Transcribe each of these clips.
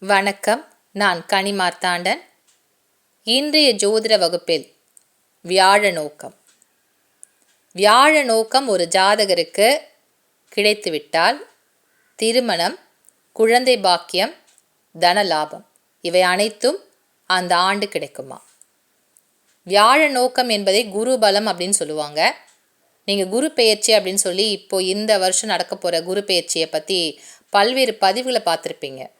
வணக்கம். நான் கனிமார்த்தாண்டன். இன்றைய ஜோதிட வகுப்பில் வியாழ நோக்கம். வியாழ நோக்கம் ஒரு ஜாதகருக்கு கிடைத்துவிட்டால் திருமணம் குழந்தை பாக்கியம் தன லாபம் இவை அனைத்தும் அந்த ஆண்டு கிடைக்குமா? வியாழ நோக்கம் என்பதை குரு பலம் அப்படின்னு சொல்லுவாங்க. நீங்கள் குரு பெயர்ச்சி அப்படின்னு சொல்லி இப்போ இந்த வருஷம் நடக்க போகிற குரு பெயர்ச்சியை பற்றி பல்வேறு பதிவுகளை பார்த்துருப்பீங்க.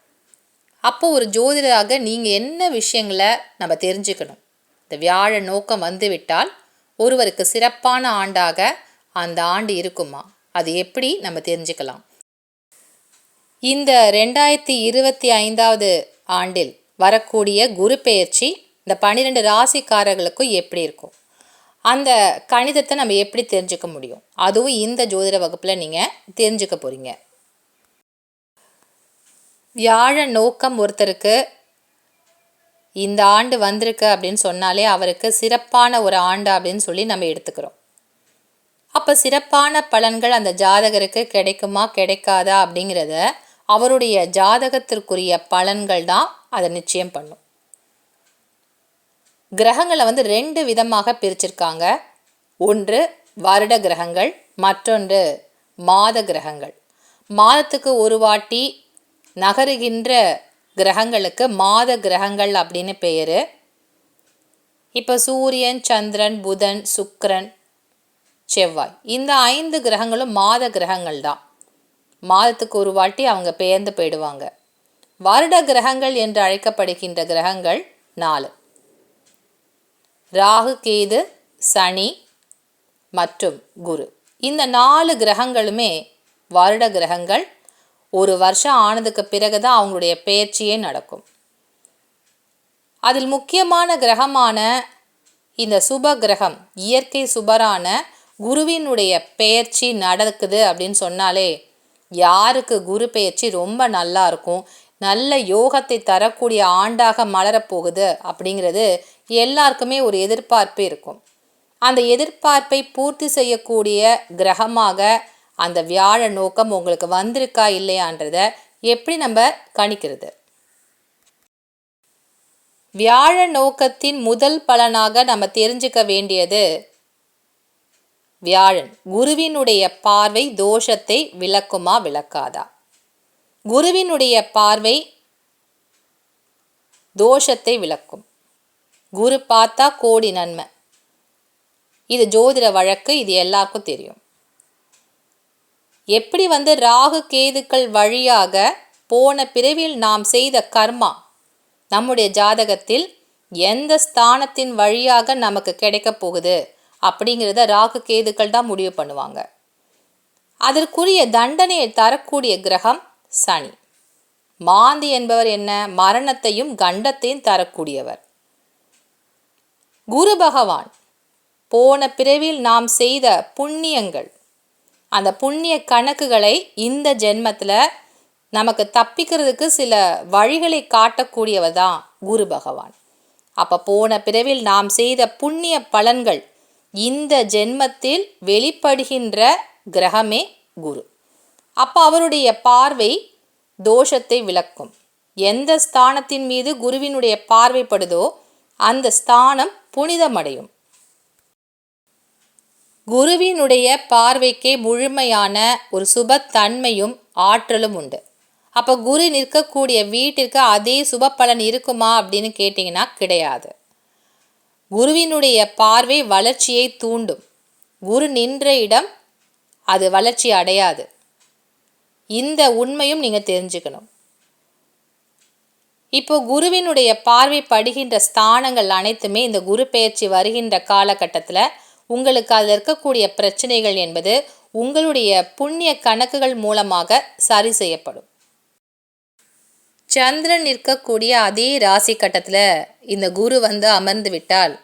அப்போ ஒரு ஜோதிடராக நீங்கள் என்ன விஷயங்களை நம்ம தெரிஞ்சுக்கணும்? இந்த வியாழ நோக்கம் வந்துவிட்டால் ஒருவருக்கு சிறப்பான ஆண்டாக அந்த ஆண்டு இருக்குமா? அது எப்படி நம்ம தெரிஞ்சுக்கலாம்? இந்த ரெண்டாயிரத்தி இருபத்தி ஐந்தாவது ஆண்டில் வரக்கூடிய குரு பெயர்ச்சி இந்த பன்னிரெண்டு ராசிக்காரர்களுக்கும் எப்படி இருக்கும்? அந்த கணிதத்தை நம்ம எப்படி தெரிஞ்சுக்க முடியும்? அதுவும் இந்த ஜோதிட வகுப்பில் நீங்கள் தெரிஞ்சுக்க போகிறீங்க வியாழ நோக்கம் ஒருத்தருக்கு இந்த ஆண்டு வந்திருக்கு அப்படின்னு சொன்னாலே அவருக்கு சிறப்பான ஒரு ஆண்டு அப்படின்னு சொல்லி நம்ம எடுத்துக்கிறோம். அப்போ சிறப்பான பலன்கள் அந்த ஜாதகருக்கு கிடைக்குமா கிடைக்காதா அப்படிங்கிறத அவருடைய ஜாதகத்திற்குரிய பலன்கள் தான் அதை நிச்சயம் பண்ணும். கிரகங்களை வந்து ரெண்டு விதமாக பிரிச்சிருக்காங்க. ஒன்று வருட கிரகங்கள் மற்றொன்று மாத கிரகங்கள். மாதத்துக்கு ஒரு வாட்டி நகருகின்ற கிரகங்களுக்கு மாத கிரகங்கள் அப்படின்னு பெயர் இப்போ சூரியன் சந்திரன் புதன் சுக்கரன் செவ்வாய். இந்த ஐந்து கிரகங்களும் மாத கிரகங்கள் தான். மாதத்துக்கு ஒரு வாட்டி அவங்க பெயர்ந்து போயிடுவாங்க. வருட கிரகங்கள் என்று அழைக்கப்படுகின்ற கிரகங்கள் நாலு. ராகு கேது சனி மற்றும் குரு. இந்த நாலு கிரகங்களுமே வருட கிரகங்கள் ஒரு வருஷம் ஆனதுக்கு பிறகு தான் அவங்களுடைய பயிற்சியே நடக்கும். அதில் முக்கியமான கிரகமான இந்த சுப கிரகம் இயற்கை சுபரான குருவினுடைய பெயர்ச்சி நடக்குது அப்படின்னு சொன்னாலே யாருக்கு குரு பெயர்ச்சி ரொம்ப நல்லா இருக்கும் நல்ல யோகத்தை தரக்கூடிய ஆண்டாக மலரப்போகுது அப்படிங்கிறது எல்லாருக்குமே ஒரு எதிர்பார்ப்பு இருக்கும். அந்த எதிர்பார்ப்பை பூர்த்தி செய்யக்கூடிய கிரகமாக அந்த வியாழ நோக்கம் உங்களுக்கு வந்திருக்கா இல்லையான்றத எப்படி நம்ம கணிக்கிறது? வியாழ நோக்கத்தின் முதல் பலனாக நம்ம தெரிஞ்சுக்க வேண்டியது வியாழன். குருவினுடைய பார்வை தோஷத்தை விளக்குமா விளக்காதா? குருவினுடைய பார்வை தோஷத்தை விளக்கும். குரு பார்த்தா கோடி நன்மை. இது ஜோதிட வழக்கு இது எல்லாருக்கும் தெரியும். எப்படி வந்து ராகு கேதுக்கள் வழியாக போன பிறவியில் நாம் செய்த கர்மா? நம்முடைய ஜாதகத்தில் எந்த ஸ்தானத்தின் வழியாக நமக்கு கிடைக்க போகுது? அப்படிங்கிறத ராகு கேதுக்கள் தான் முடிவு பண்ணுவாங்க. அதற்குரிய தண்டனையை தரக்கூடிய கிரகம் சனி. மாந்தி என்பவர் என்ன? மரணத்தையும் கண்டத்தையும் தரக்கூடியவர். குரு பகவான். போன பிறவில் நாம் செய்த புண்ணியங்கள். அந்த புண்ணிய கணக்குகளை இந்த ஜென்மத்தில் நமக்கு தப்பிக்கிறதுக்கு சில வழிகளை காட்டக்கூடியவர் தான் குரு பகவான். அப்போ போன பிறவில் நாம் செய்த புண்ணிய பலன்கள் இந்த ஜென்மத்தில் வெளிப்படுகின்ற கிரகமே குரு. அப்போ அவருடைய பார்வை தோஷத்தை விளக்கும். எந்த ஸ்தானத்தின் மீது குருவினுடைய பார்வைப்படுதோ அந்த ஸ்தானம் புனிதமடையும். குருவினுடைய பார்வைக்கே முழுமையான ஒரு சுபத்தன்மையும் ஆற்றலும் உண்டு. அப்போ குரு நிற்கக்கூடிய வீட்டிற்கு அதே சுப பலன் இருக்குமா அப்படின்னு கேட்டிங்கன்னா கிடையாது. குருவினுடைய பார்வை வளர்ச்சியை தூண்டும். குரு நின்ற இடம் அது வளர்ச்சி அடையாது. இந்த உண்மையும் நீங்கள் தெரிஞ்சுக்கணும். இப்போ குருவினுடைய பார்வை படுகின்ற ஸ்தானங்கள் அனைத்துமே இந்த குரு பெயர்ச்சி வருகின்ற காலகட்டத்தில் உங்களுக்கு அதில் இருக்கக்கூடிய பிரச்சனைகள் என்பது உங்களுடைய புண்ணிய கணக்குகள் மூலமாக சரி செய்யப்படும். சந்திரன் இருக்கக்கூடிய அதே ராசி கட்டத்தில் இந்த குரு வந்து அமர்ந்து விட்டால்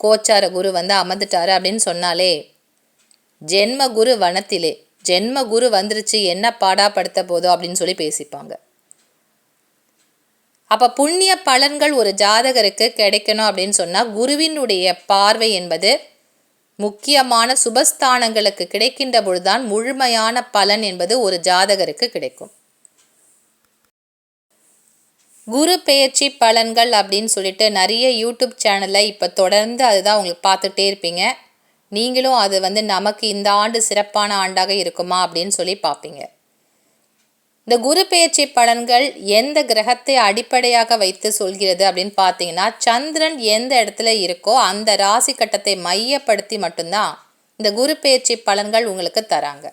கோச்சார குரு வந்து அமர்ந்துட்டாரு அப்படின்னு சொன்னாலே ஜென்ம குரு வனத்திலே ஜென்ம குரு வந்துருச்சு என்ன பாடாப்படுத்த போதோ அப்படின்னு சொல்லி பேசிப்பாங்க. அப்போ புண்ணிய பலன்கள் ஒரு ஜாதகருக்கு கிடைக்கணும் அப்படின்னு சொன்னால் குருவினுடைய பார்வை என்பது முக்கியமான சுபஸ்தானங்களுக்கு கிடைக்கின்ற பொழுதுதான் முழுமையான பலன் என்பது ஒரு ஜாதகருக்கு கிடைக்கும். குரு பெயர்ச்சி பலன்கள் அப்படின்னு சொல்லிட்டு நிறைய யூடியூப் சேனலில் இப்போ தொடர்ந்து அதுதான் உங்களுக்கு பார்த்துட்டே இருப்பீங்க. நீங்களும் அது வந்து நமக்கு இந்த ஆண்டு சிறப்பான ஆண்டாக இருக்குமா அப்படின்னு சொல்லி பார்ப்பீங்க. இந்த குரு பெயர்ச்சி பலன்கள் எந்த கிரகத்தை அடிப்படையாக வைத்து சொல்கிறது அப்படின்னு பார்த்தீங்கன்னா சந்திரன் எந்த இடத்துல இருக்கோ அந்த ராசி கட்டத்தை மையப்படுத்தி மட்டும்தான் இந்த குரு பெயர்ச்சி பலன்கள் உங்களுக்கு தராங்க.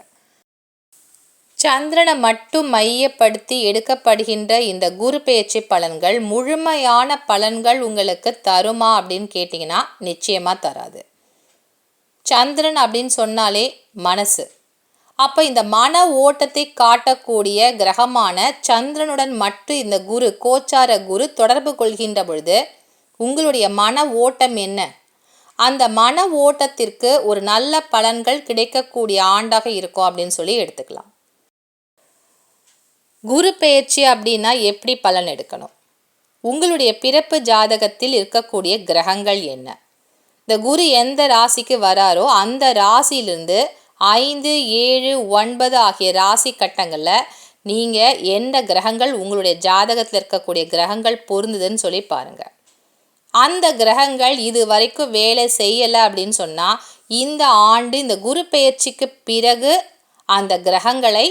சந்திரனை மட்டும் மையப்படுத்தி எடுக்கப்படுகின்ற இந்த குரு பெயர்ச்சி பலன்கள் முழுமையான பலன்கள் உங்களுக்கு தருமா அப்படின்னு கேட்டிங்கன்னா நிச்சயமாக தராது. சந்திரன் அப்படின்னு சொன்னாலே மனசு. அப்போ இந்த மன ஓட்டத்தை காட்டக்கூடிய கிரகமான சந்திரனுடன் மட்டும் இந்த குரு கோச்சார குரு தொடர்பு கொள்கின்ற பொழுது உங்களுடைய மன ஓட்டம் என்ன? அந்த மன ஓட்டத்திற்கு ஒரு நல்ல பலன்கள் கிடைக்கக்கூடிய ஆண்டாக இருக்கும் அப்படின்னு சொல்லி எடுத்துக்கலாம். குரு பெயர்ச்சி அப்படின்னா எப்படி பலன் எடுக்கணும்? உங்களுடைய பிறப்பு ஜாதகத்தில் இருக்கக்கூடிய கிரகங்கள் என்ன? இந்த குரு எந்த ராசிக்கு வராரோ அந்த ராசியிலிருந்து ஐந்து ஏழு ஒன்பது ஆகிய ராசி கட்டங்களில் நீங்கள் எந்த கிரகங்கள் உங்களுடைய ஜாதகத்தில் இருக்கக்கூடிய கிரகங்கள் பொருந்துதுன்னு சொல்லி பாருங்கள் அந்த கிரகங்கள் இது வரைக்கும் வேலை செய்யலை அப்படின்னு சொன்னால் இந்த ஆண்டு இந்த குரு பெயர்ச்சிக்கு பிறகு அந்த கிரகங்களை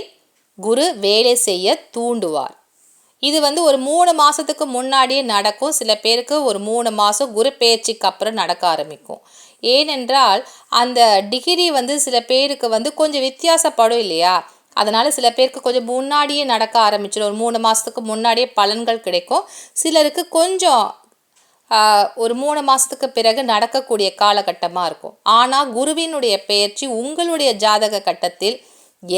குரு வேலை செய்ய தூண்டுவார். இது வந்து ஒரு மூணு மாதத்துக்கு முன்னாடியே நடக்கும். சில பேருக்கு ஒரு மூணு மாதம் குரு பெயர்ச்சிக்கு அப்புறம் நடக்க ஆரம்பிக்கும். ஏனென்றால் அந்த டிகிரி வந்து சில பேருக்கு வந்து கொஞ்சம் வித்தியாசப்படும் இல்லையா? அதனால் சில பேருக்கு கொஞ்சம் முன்னாடியே நடக்க ஆரம்பிச்சிடும் ஒரு மூணு மாதத்துக்கு முன்னாடியே பலன்கள் கிடைக்கும். சிலருக்கு கொஞ்சம் ஒரு மூணு மாதத்துக்கு பிறகு நடக்கக்கூடிய காலகட்டமாக இருக்கும். ஆனால் குருவினுடைய பெயர்ச்சி உங்களுடைய ஜாதக கட்டத்தில்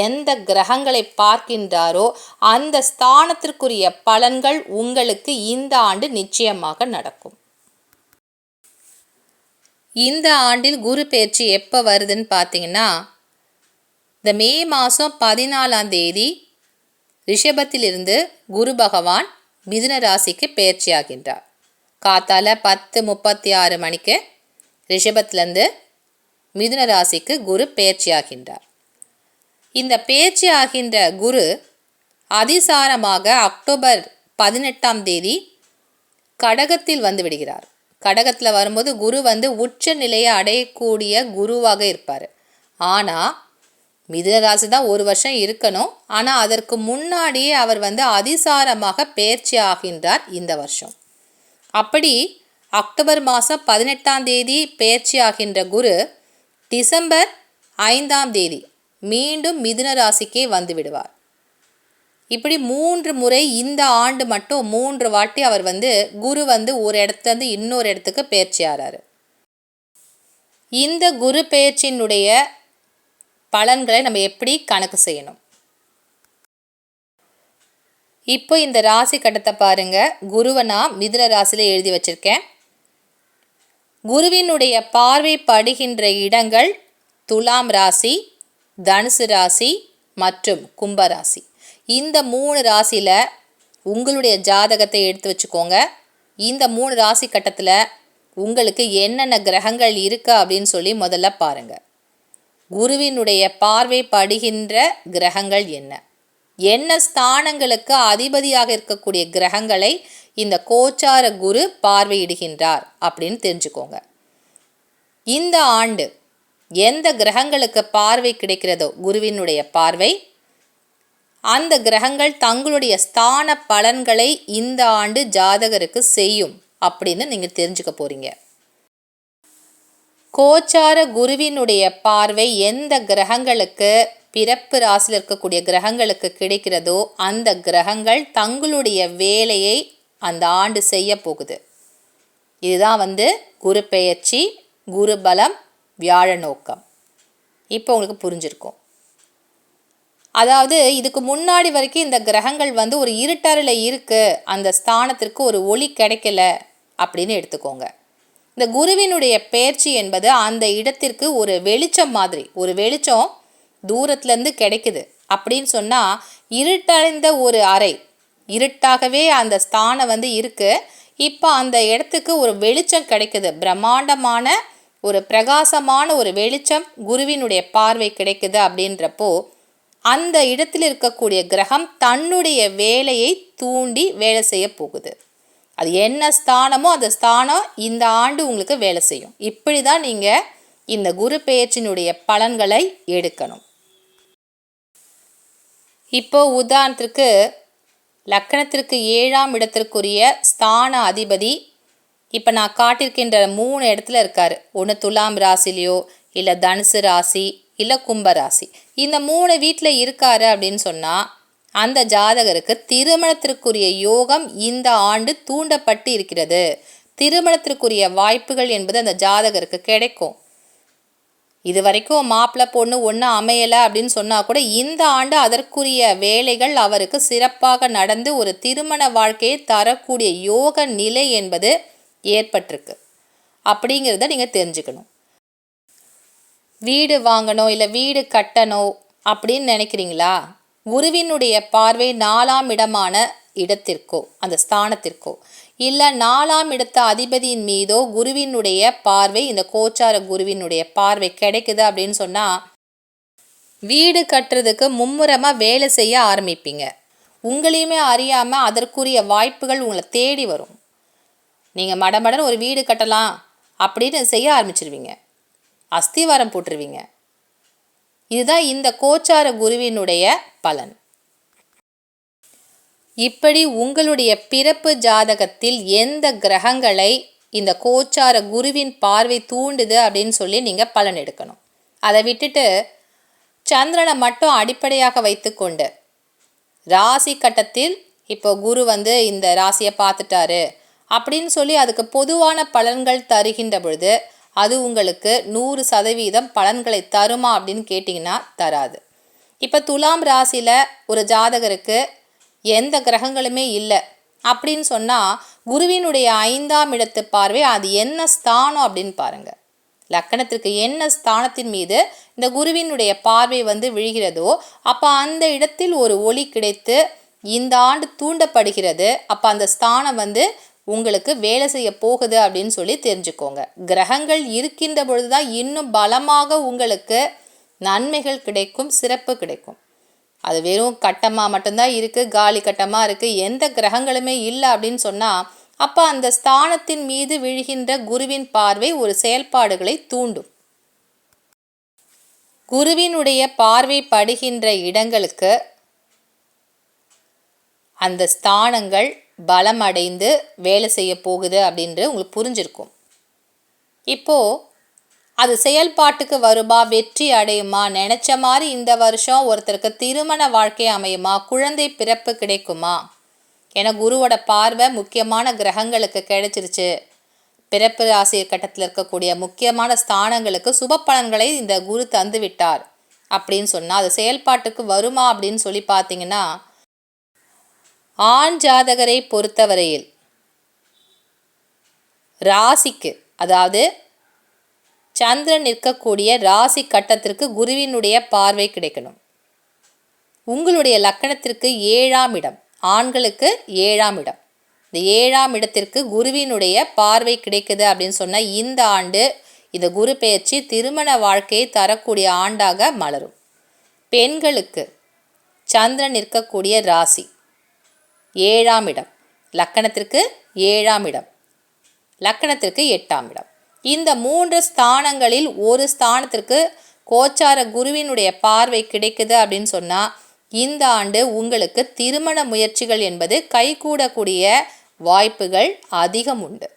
எந்த கிரகங்களை பார்க்கின்றாரோ அந்த ஸ்தானத்திற்குரிய பலன்கள் உங்களுக்கு இந்த ஆண்டு நிச்சயமாக நடக்கும். இந்த ஆண்டில் குரு பயிற்சி எப்போ வருதுன்னு பார்த்தீங்கன்னா இந்த மே மாதம் பதினாலாம் தேதி ரிஷபத்திலிருந்து குரு பகவான் மிதுன ராசிக்கு பயிற்சி ஆகின்றார். காத்தால பத்து முப்பத்தி ஆறு மணிக்கு ரிஷபத்திலேருந்து மிதுன ராசிக்கு குரு பயிற்சி ஆகின்றார். இந்த பேச்சு ஆகின்ற குரு அதிசாரமாக அக்டோபர் பதினெட்டாம் தேதி கடகத்தில் வந்து விடுகிறார். கடகத்தில் வரும்போது குரு வந்து உச்ச நிலையை அடையக்கூடிய குருவாக இருப்பார். ஆனால் மிதுனராசி தான் ஒரு வருஷம் இருக்கணும். ஆனால் அதற்கு முன்னாடியே அவர் வந்து அதிசாரமாக பயிற்சி ஆகின்றார் இந்த வருஷம். அப்படி அக்டோபர் மாதம் பதினெட்டாம் தேதி பயிற்சி ஆகின்ற குரு டிசம்பர் ஐந்தாம் தேதி மீண்டும் மிதுன ராசிக்கே வந்து விடுவார். இப்படி மூன்று முறை இந்த ஆண்டு மட்டும் மூன்று வாட்டி அவர் வந்து குரு வந்து ஒரு இடத்துலேருந்து இன்னொரு இடத்துக்கு பயிற்சி ஆறாரு. இந்த குரு பயிற்சியினுடைய பலன்களை நம்ம எப்படி கணக்கு செய்யணும்? இப்போ இந்த ராசி கட்டத்தை பாருங்க. குருவை நான் மிதுன ராசியில் எழுதி வச்சிருக்கேன். குருவினுடைய பார்வை படுகின்ற இடங்கள் துலாம் ராசி தனுசு ராசி மற்றும் கும்பராசி இந்த மூணு ராசியில் உங்களுடைய ஜாதகத்தை எடுத்து வச்சுக்கோங்க. இந்த மூணு ராசி கட்டத்தில் உங்களுக்கு என்னென்ன கிரகங்கள் இருக்கு அப்படின்னு சொல்லி முதல்ல பாருங்கள் குருவினுடைய பார்வை படுகின்ற கிரகங்கள் என்ன? என்ன ஸ்தானங்களுக்கு அதிபதியாக இருக்கக்கூடிய கிரகங்களை இந்த கோச்சார குரு பார்வையிடுகின்றார் அப்படின்னு தெரிஞ்சுக்கோங்க. இந்த ஆண்டு எந்த கிரகங்களுக்கு பார்வை கிடைக்கிறதோ குருவினுடைய பார்வை அந்த கிரகங்கள் தங்களுடைய ஸ்தான பலன்களை இந்த ஆண்டு ஜாதகருக்கு செய்யும் அப்படின்னு நீங்கள் தெரிஞ்சுக்க போகிறீங்க கோச்சார குருவினுடைய பார்வை எந்த கிரகங்களுக்கு பிறப்பு ராசியில் இருக்கக்கூடிய கிரகங்களுக்கு கிடைக்கிறதோ அந்த கிரகங்கள் தங்களுடைய வேலையை அந்த ஆண்டு செய்ய போகுது. இதுதான் வந்து குரு பெயர்ச்சி குரு பலம் வியாழ நோக்கம். இப்போ உங்களுக்கு புரிஞ்சிருக்கும். அதாவது இதுக்கு முன்னாடி வரைக்கும் இந்த கிரகங்கள் வந்து ஒரு இருட்டறில் இருக்குது அந்த ஸ்தானத்திற்கு ஒரு ஒளி கிடைக்கல அப்படின்னு எடுத்துக்கோங்க. இந்த குருவினுடைய பயிற்சி என்பது அந்த இடத்திற்கு ஒரு வெளிச்சம் மாதிரி ஒரு வெளிச்சம் தூரத்துலேருந்து கிடைக்குது. அப்படின்னு சொன்னால் இருட்டடைந்த ஒரு அறை இருட்டாகவே அந்த ஸ்தானம் வந்து இருக்குது இப்போ அந்த இடத்துக்கு ஒரு வெளிச்சம் கிடைக்குது. பிரம்மாண்டமான ஒரு பிரகாசமான ஒரு வெளிச்சம் குருவினுடைய பார்வை கிடைக்குது அப்படின்றப்போ அந்த இடத்தில் இருக்கக்கூடிய கிரகம் தன்னுடைய வேலையை தூண்டி வேலை செய்ய போகுது. அது என்ன ஸ்தானமோ அந்த ஸ்தானம் இந்த ஆண்டு உங்களுக்கு வேலை செய்யும். இப்படி தான் நீங்கள் இந்த குரு பெயர்ச்சியினுடைய பலன்களை எடுக்கணும். இப்போ உதாரணத்திற்கு லக்கணத்திற்கு ஏழாம் இடத்திற்குரிய ஸ்தான அதிபதி இப்போ நான் காட்டியிருக்கின்ற மூணு இடத்துல இருக்கார். ஒன்று துலாம் ராசிலையோ இல்லை தனுசு ராசி இல்லை கும்பராசி. இந்த மூணு வீட்டில் இருக்காரு அப்படின்னு சொன்னால் அந்த ஜாதகருக்கு திருமணத்திற்குரிய யோகம் இந்த ஆண்டு தூண்டப்பட்டு இருக்கிறது. திருமணத்திற்குரிய வாய்ப்புகள் என்பது அந்த ஜாதகருக்கு கிடைக்கும். இது வரைக்கும் மாப்பிள்ளை பொண்ணு ஒன்றும் அமையலை அப்படின்னு சொன்னால் கூட இந்த ஆண்டு அதற்குரிய வேலைகள் அவருக்கு சிறப்பாக நடந்து ஒரு திருமண வாழ்க்கையை தரக்கூடிய யோக நிலை என்பது ஏற்பட்டிருக்கு. அப்படிங்கிறத நீங்கள் தெரிஞ்சுக்கணும். வீடு வாங்கணும் இல்லை வீடு கட்டணும் அப்படின்னு நினைக்கிறீங்களா? குருவினுடைய பார்வை நாலாம் இடமான இடத்திற்கோ அந்த ஸ்தானத்திற்கோ இல்லை நாலாம் இடத்த அதிபதியின் மீதோ குருவினுடைய பார்வை இந்த கோச்சார குருவினுடைய பார்வை கிடைக்குது அப்படின்னு சொன்னால் வீடு கட்டுறதுக்கு மும்முரமாக வேலை செய்ய ஆரம்பிப்பீங்க. உங்களையுமே அறியாமல் அதற்குரிய வாய்ப்புகள் உங்களை தேடி வரும். நீங்கள் மடமடன் ஒரு வீடு கட்டலாம் அப்படின்னு செய்ய ஆரம்பிச்சிருவீங்க. அஸ்திவாரம் போட்டுருவீங்க. இதுதான் இந்த கோச்சார குருவினுடைய பலன். இப்படி உங்களுடைய பிறப்பு ஜாதகத்தில் எந்த கிரகங்களை இந்த கோச்சார குருவின் பார்வை தூண்டுது அப்படின்னு சொல்லி நீங்கள் பலன் எடுக்கணும். அதை விட்டுட்டு சந்திரனை மட்டும் அடிப்படையாக வைத்துக்கொண்டு ராசி கட்டத்தில் இப்போ குரு வந்து இந்த ராசியை பார்த்துட்டாரு அப்படின்னு சொல்லி அதுக்கு பொதுவான பலன்கள் தருகின்ற பொழுது அது உங்களுக்கு நூறு சதவீதம் பலன்களை தருமா அப்படின்னு கேட்டிங்கன்னா தராது. இப்போ துலாம் ராசியில் ஒரு ஜாதகருக்கு எந்த கிரகங்களுமே இல்லை அப்படின்னு சொன்னால் குருவினுடைய ஐந்தாம் இடத்து பார்வை அது என்ன ஸ்தானம் அப்படின்னு பாருங்கள் லக்கணத்திற்கு என்ன ஸ்தானத்தின் மீது இந்த குருவினுடைய பார்வை வந்து விழுகிறதோ அப்போ அந்த இடத்தில் ஒரு ஒளி கிடைத்து இந்த ஆண்டு தூண்டப்படுகிறது. அப்போ அந்த ஸ்தானம் வந்து உங்களுக்கு வேலை செய்ய போகுது அப்படின்னு சொல்லி தெரிஞ்சுக்கோங்க. கிரகங்கள் இருக்கின்ற பொழுது தான் இன்னும் பலமாக உங்களுக்கு நன்மைகள் கிடைக்கும் சிறப்பு கிடைக்கும். அது வெறும் கட்டமாக மட்டும்தான் இருக்குது காலி கட்டமாக இருக்குது எந்த கிரகங்களுமே இல்லை அப்படின்னு சொன்னால் அப்போ அந்த ஸ்தானத்தின் மீது விழுகின்ற குருவின் பார்வை ஒரு செயல்பாடுகளை தூண்டும். குருவினுடைய பார்வை படுகின்ற இடங்களுக்கு அந்த ஸ்தானங்கள் பலம் அடைந்து வேலை செய்ய போகுது அப்படின்றது உங்களுக்கு புரிஞ்சிருக்கும். இப்போது அது செயல்பாட்டுக்கு வருமா வெற்றி அடையுமா நினச்ச மாதிரி இந்த வருஷம் ஒருத்தருக்கு திருமண வாழ்க்கை அமையுமா குழந்தை பிறப்பு கிடைக்குமா? என குருவோட பார்வை முக்கியமான கிரகங்களுக்கு கிடைச்சிருச்சு. பிறப்பு ஆசிரியர் கட்டத்தில் இருக்கக்கூடிய முக்கியமான ஸ்தானங்களுக்கு சுப பலன்களை இந்த குரு தந்து விட்டார் அப்படின்னு சொன்னால் அது செயல்பாட்டுக்கு வருமா அப்படின்னு சொல்லி பார்த்தீங்கன்னா ஆண் ஜாதகரை பொறுத்தவரையில் ராசிக்கு அதாவது சந்திரன் நிற்கக்கூடிய ராசி கட்டத்திற்கு குருவினுடைய பார்வை கிடைக்கணும். உங்களுடைய லக்கணத்திற்கு ஏழாம் இடம் ஆண்களுக்கு ஏழாம் இடம். இந்த ஏழாம் இடத்திற்கு குருவினுடைய பார்வை கிடைக்குது அப்படின்னு சொன்னால் இந்த ஆண்டு இந்த குரு பெயர்ச்சி திருமண வாழ்க்கையை தரக்கூடிய ஆண்டாக மலரும். பெண்களுக்கு சந்திரன் நிற்கக்கூடிய ராசி ஏழாம் இடம். லக்கணத்திற்கு ஏழாம் இடம். லக்கணத்திற்கு எட்டாம் இடம். இந்த மூன்று ஸ்தானங்களில் ஒரு ஸ்தானத்திற்கு கோச்சார குருவினுடைய பார்வை கிடைக்குது அப்படின்னு சொன்னால் இந்த ஆண்டு உங்களுக்கு திருமண முயற்சிகள் என்பது கைகூடக்கூடிய வாய்ப்புகள் அதிகம் உண்டு.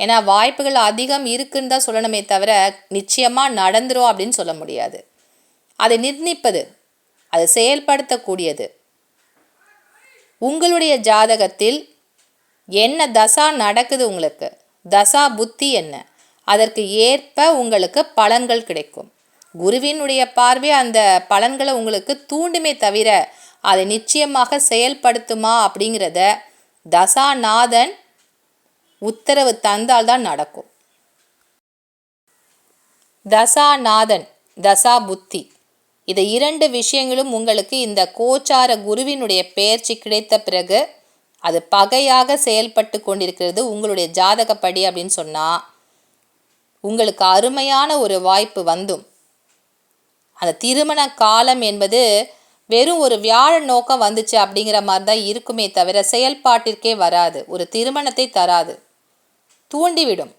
ஏன்னா வாய்ப்புகள் அதிகம் இருக்குன்னு தான் சொல்லணுமே தவிர நிச்சயமாக நடந்துரும் அப்படின்னு சொல்ல முடியாது. அதை நிர்ணயிப்பது அதை செயல்படுத்தக்கூடியது உங்களுடைய ஜாதகத்தில் என்ன தசா நடக்குது உங்களுக்கு? தசா புத்தி என்ன? அதற்கு ஏற்ப உங்களுக்கு பலன்கள் கிடைக்கும். குருவினுடைய பார்வை அந்த பலன்களை உங்களுக்கு தூண்டுமே தவிர அதை நிச்சயமாக செயல்படுத்துமா அப்படிங்கிறத தசாநாதன் உத்தரவு தந்தால்தான் நடக்கும். தசாநாதன் தசா புத்தி. இந்த இரண்டு விஷயங்களும் உங்களுக்கு இந்த கோச்சார குருவினுடைய பெயர்ச்சி கிடைத்த பிறகு அது பகையாக செயல்பட்டு கொண்டிருக்கிறது உங்களுடைய ஜாதகப்படி அப்படின்னு சொன்னால் உங்களுக்கு அருமையான ஒரு வாய்ப்பு வந்தும். அந்த திருமண காலம் என்பது வெறும் ஒரு வியாழ நோக்கம் வந்துச்சு அப்படிங்கிற மாதிரி தான் இருக்குமே தவிர செயல்பாட்டிற்கே வராது. ஒரு திருமணத்தை தராது. தூண்டிவிடும்.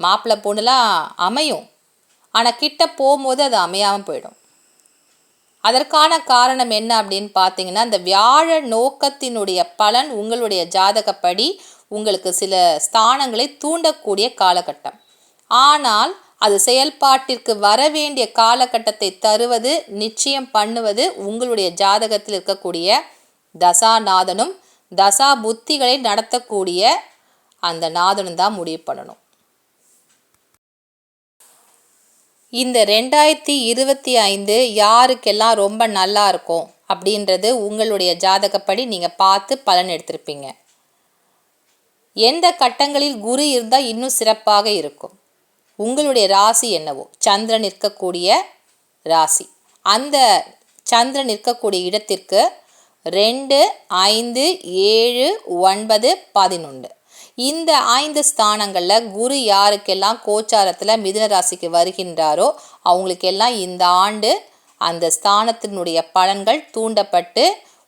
மாப்பிள்ளை பொண்ணுலாம் அமையும். ஆனால் கிட்ட போகும்போது அது அமையாமல் போயிடும். அதற்கான காரணம் என்ன அப்படின்னு பார்த்தீங்கன்னா அந்த வியாழ நோக்கத்தினுடைய பலன் உங்களுடைய ஜாதகப்படி உங்களுக்கு சில ஸ்தானங்களை தூண்டக்கூடிய காலகட்டம். ஆனால் அது செயல்பாட்டிற்கு வர வேண்டிய காலகட்டத்தை தருவது நிச்சயம் பண்ணுவது உங்களுடைய ஜாதகத்தில் இருக்கக்கூடிய தசாநாதனும் தசா புத்திகளை நடத்தக்கூடிய அந்த நாதனும் தான் முடிவு பண்ணணும். இந்த ரெண்டாயிரத்தி இருபத்தி ஐந்து யாருக்கெல்லாம் ரொம்ப நல்லா இருக்கும் அப்படின்றது உங்களுடைய ஜாதகப்படி நீங்கள் பார்த்து பலன் எடுத்திருப்பீங்க. எந்த கட்டங்களில் குரு இருந்தால் இன்னும் சிறப்பாக இருக்கும். உங்களுடைய ராசி என்னவோ? சந்திரன் இருக்கக்கூடிய ராசி. அந்த சந்திரன் இருக்கக்கூடிய இடத்திற்கு ரெண்டு ஐந்து ஏழு ஒன்பது பதினொன்று. இந்த ஐந்து ஸ்தானங்களில் குரு யாருக்கெல்லாம் கோச்சாரத்தில் மிதுன ராசிக்கு வருகின்றாரோ அவங்களுக்கெல்லாம் இந்த ஆண்டு அந்த ஸ்தானத்தினுடைய பலன்கள் தூண்டப்பட்டு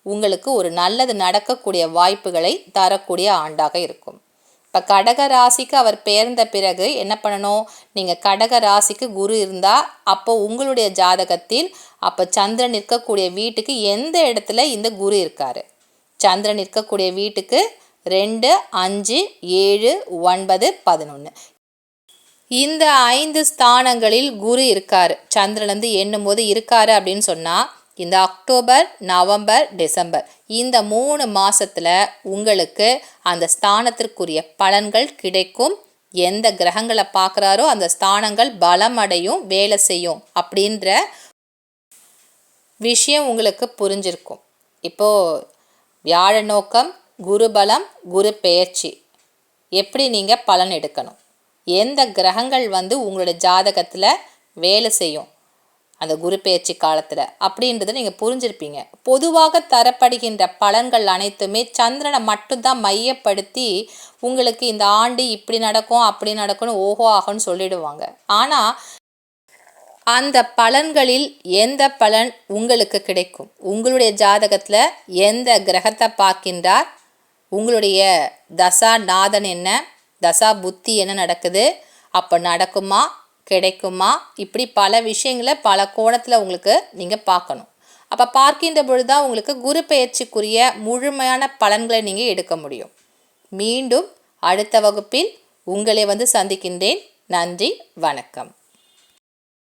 உங்களுக்கு ஒரு நல்லது நடக்கக்கூடிய வாய்ப்புகளை தரக்கூடிய ஆண்டாக இருக்கும். இப்போ கடக ராசிக்கு அவர் பெயர்ந்த பிறகு என்ன பண்ணணும்? நீங்கள் கடக ராசிக்கு குரு இருந்தால் அப்போ உங்களுடைய ஜாதகத்தில் அப்போ சந்திரன் இருக்கக்கூடிய வீட்டுக்கு எந்த இடத்துல இந்த குரு இருக்கார்? சந்திரன் இருக்கக்கூடிய வீட்டுக்கு ரெண்டு அஞ்சு ஏழு ஒன்பது பதினொன்று இந்த ஐந்து ஸ்தானங்களில் குரு இருக்கார். சந்திரன் எண்ணும் போது இருக்காரு அப்படின்னு சொன்னால் இந்த அக்டோபர் நவம்பர் டிசம்பர் இந்த மூணு மாதத்தில் உங்களுக்கு அந்த ஸ்தானத்திற்குரிய பலன்கள் கிடைக்கும். எந்த கிரகங்களை பார்க்குறாரோ அந்த ஸ்தானங்கள் பலம் அடையும் வேலை செய்யும் அப்படின்ற விஷயம் உங்களுக்கு புரிஞ்சிருக்கும். இப்போது வியாழ நோக்கம் குருபலம் குரு பெயர்ச்சி எப்படி நீங்கள் பலன் எடுக்கணும்? எந்த கிரகங்கள் வந்து உங்களோட ஜாதகத்தில் வேலை செய்யும்? அந்த குரு பெயர்ச்சி காலத்தில் அப்படின்றத நீங்கள் புரிஞ்சிருப்பீங்க. பொதுவாக தரப்படுகின்ற பலன்கள் அனைத்துமே சந்திரனை மட்டும்தான் மையப்படுத்தி உங்களுக்கு இந்த ஆண்டு இப்படி நடக்கும் அப்படி நடக்கும்னு ஓஹோ ஆகும்னு சொல்லிடுவாங்க. ஆனால் அந்த பலன்களில் எந்த பலன் உங்களுக்கு கிடைக்கும்? உங்களுடைய ஜாதகத்தில் எந்த கிரகத்தை பார்க்கின்றார்? உங்களுடைய தசா நாதன் என்ன? தசா புத்தி என்ன நடக்குது? அப்போ நடக்குமா? கிடைக்குமா? இப்படி பல விஷயங்களை பல கோணத்தில் உங்களுக்கு நீங்கள் பார்க்கணும். அப்போ பார்க்கின்ற பொழுது தான் உங்களுக்கு குரு பயிற்சிக்குரிய முழுமையான பலன்களை நீங்கள் எடுக்க முடியும். மீண்டும் அடுத்த வகுப்பில் உங்களை வந்து சந்திக்கின்றேன். நன்றி வணக்கம்.